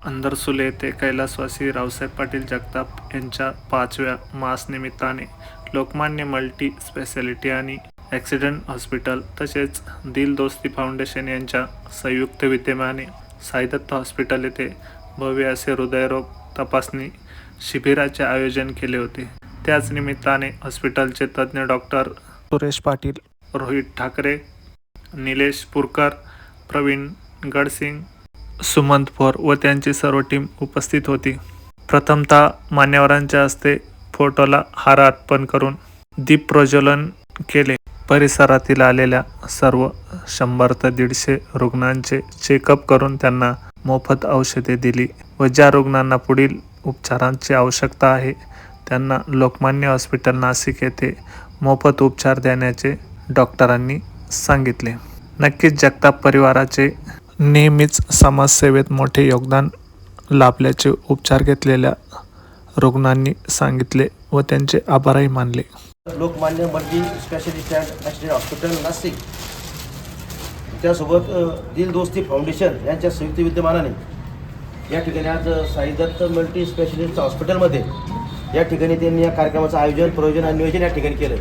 अंदरसुले येथे कैलासवासी रावसाहेब पाटील जगताप यांच्या पाचव्या मासनिमित्ताने लोकमान्य मल्टी स्पेशालिटी आणि ॲक्सिडेंट हॉस्पिटल तसेच दिल दोस्ती फाउंडेशन यांच्या संयुक्त विद्यमाने साईदत्त हॉस्पिटल येथे भव्य असे हृदयरोग तपासणी शिबिराचे आयोजन केले होते. त्याच निमित्ताने हॉस्पिटलचे तज्ज्ञ डॉक्टर सुरेश पाटील रोहित ठाकरे निलेश पुरकर प्रवीण गडसिंग सुमंत फोर व त्यांची सर्व टीम उपस्थित होती. प्रथमतः मान्यवरांच्या हस्ते फोटोला हार अर्पण करून दीप प्रज्वलन केले. परिसरातील आलेल्या सर्व शंभर ते दीडशे रुग्णांचे चेकअप करून त्यांना मोफत औषधे दिली व ज्या रुग्णांना पुढील उपचारांची आवश्यकता आहे त्यांना लोकमान्य हॉस्पिटल नाशिक येथे मोफत उपचार देण्याचे डॉक्टरांनी सांगितले. नक्कीच जगताप परिवाराचे नेहमीच समाजसेवेत मोठे योगदान लाभल्याचे उपचार घेतलेल्या रुग्णांनी सांगितले व त्यांचे आभारही मानले. Lokmanya multi specialist and accident hospital Nashik. त्यासोबत दिल दोस्ती फाउंडेशन यांच्या संयुक्त विद्यमानाने या ठिकाणी आज साईदत्त मल्टी स्पेशलिस्ट हॉस्पिटलमध्ये या ठिकाणी त्यांनी या कार्यक्रमाचं आयोजन प्रयोजन आणि नियोजन या ठिकाणी केलं.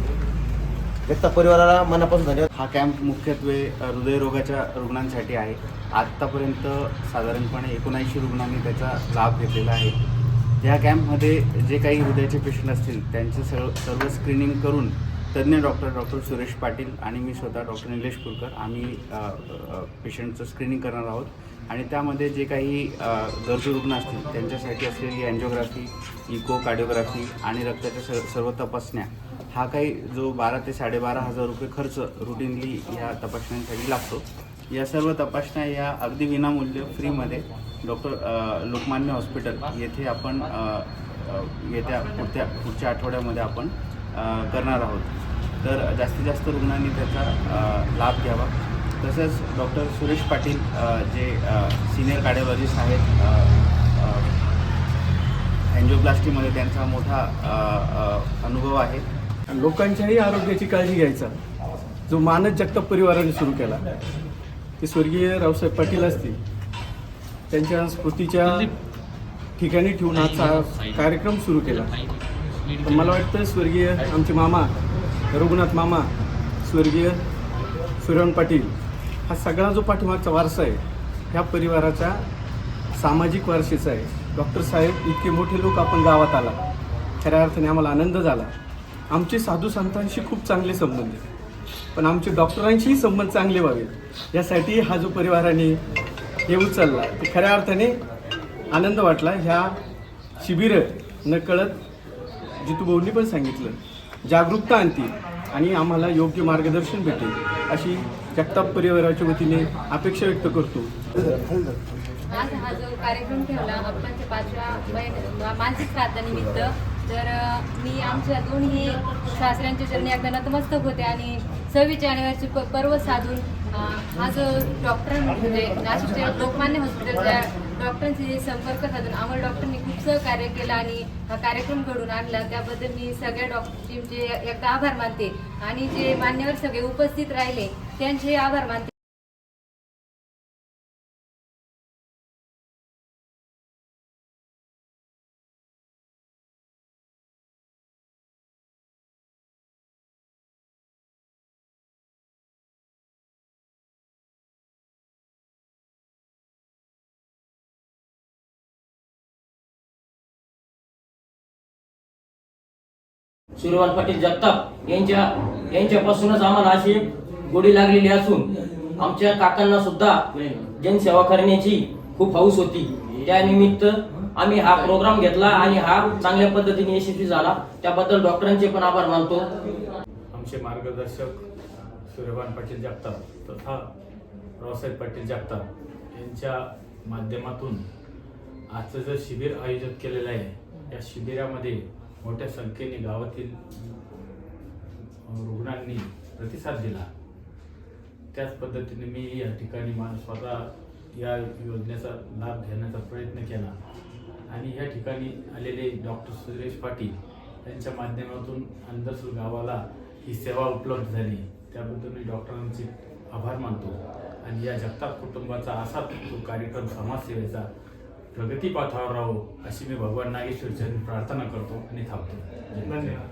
व्यक्त परिवाराला मनापासून धन्यवाद. हा कॅम्प मुख्यत्वे हृदयरोगाच्या रुग्णांसाठी आहे. आत्तापर्यंत साधारणपणे एकोणऐंशी रुग्णांनी त्याचा लाभ घेतलेला आहे. या कॅम्पमध्ये जे काही हृदयाचे पेशंट असतील त्यांचे सर्व सर्व स्क्रीनिंग करून तज्ज्ञ डॉक्टर डॉक्टर सुरेश पाटील आणि मी स्वतः डॉक्टर निलेश कुलकर आम्ही पेशंटचं स्क्रीनिंग करणार आहोत. आणि त्यामध्ये जे काही गरजू रुग्ण असतील त्यांच्यासाठी असलेली अँजिओग्राफी इको कार्डिओग्राफी आणि रक्ताच्या सर्व तपासण्या हा काही जो बारा ते साडेबारा हजार रुपये खर्च रुटीनली या तपासण्यांसाठी लागतो. या सर्व तपासण्या या अगदी विनामूल्य फ्रीमध्ये डॉक्टर लोकमान्य हॉस्पिटल येथे आपण येत्या पुढच्या पुढच्या आठवड्यामध्ये आपण करणार आहोत. तर जास्तीत जास्त रुग्णांनी त्याचा लाभ घ्यावा. तसंच डॉक्टर सुरेश पाटील जे सिनियर कार्डिओलॉजिस्ट आहेत अ, अँजिओप्लास्टीमध्ये त्यांचा मोठा अनुभव आहे. लोकांच्याही आरोग्याची काळजी घ्यायचा. जो मानस जगताप परिवाराने सुरू केला ते स्वर्गीय रावसाहेब पाटील असतील त्यांच्या स्मृतीच्या ठिकाणी ठेवून हा कार्यक्रम सुरू केला. पण मला वाटतं स्वर्गीय आमचे मामा रघुनाथ मामा स्वर्गीय सूर्यवंत पाटील हा सगळा जो पाठीमागचा वारसा आहे ह्या परिवाराचा सामाजिक वारसेचा आहे. डॉक्टर साहेब इतके मोठे लोक आपण गावात आला. खऱ्या अर्थाने आम्हाला आनंद झाला. आमचे साधू संतांशी खूप चांगले संबंध आहेत. पण आमचे डॉक्टरांशीही संबंध चांगले व्हावेत. यासाठी हा जो परिवाराने हे उचलला ते खऱ्या अर्थाने आनंद वाटला. ह्या शिबिरं नकळत जितूभाऊंनी पण सांगितलं जागरूकता आणतील आणि आम्हाला योग्य मार्गदर्शन भेटेल अशी जगताप परिवाराच्या वतीने अपेक्षा व्यक्त करतो. आज हा जो कार्यक्रम ठेवला पाचव्या मानसिक श्राद्धानिमित्त तर मी आमच्या दोन्ही सासऱ्यांच्या चरणी एकदा नतमस्तक होते आणि सव्वीस जानेवारीचे प पर्व साधून हा जो डॉक्टर म्हणजे नाशिकच्या लोकमान्य हॉस्पिटलच्या डॉक्टरांशी संपर्क साधून आम्हाला डॉक्टरांनी खूप सहकार्य केलं आणि हा कार्यक्रम घडून आणला. त्याबद्दल मी सगळ्या डॉक्टर टीमचे एकदा आभार मानते आणि जे मान्यवर सगळे उपस्थित राहिले त्यांचे आभार मानते. सूर्यवान पाटील जगताप यांच्या यांच्यापासूनच आम्हाला अशी गोडी लागलेली असून आमच्या काकांना सुद्धा जनसेवा करण्याची खूप हौस होती. त्यानिमित्त आम्ही हा प्रोग्राम घेतला आणि हा चांगल्या पद्धतीने यशस्वी झाला. त्याबद्दल डॉक्टरांचे पण आभार मानतो. आमचे मार्गदर्शक सूर्यभान पाटील जगताप तथा रावसाहेब पाटील जगताप यांच्या माध्यमातून आजचं जे शिबिर आयोजित केलेलं आहे या शिबिरामध्ये मोठ्या संख्येने गावातील रुग्णांनी प्रतिसाद दिला. त्याच पद्धतीने मी या ठिकाणी मा स्वतः या योजनेचा लाभ घेण्याचा प्रयत्न केला. आणि या ठिकाणी आलेले डॉक्टर सुरेश पाटील यांच्या माध्यमातून अंधसूर गावाला ही सेवा उपलब्ध झाली. त्याबद्दल मी डॉक्टरांचे आभार मानतो. आणि या जगताप कुटुंबाचा असा तो कार्यक्रम समाजसेवेचा प्रगतीपाथावर राहो अशी मी भगवान नागेश्वरचरणी प्रार्थना करतो आणि थांबतो. धन्यवाद.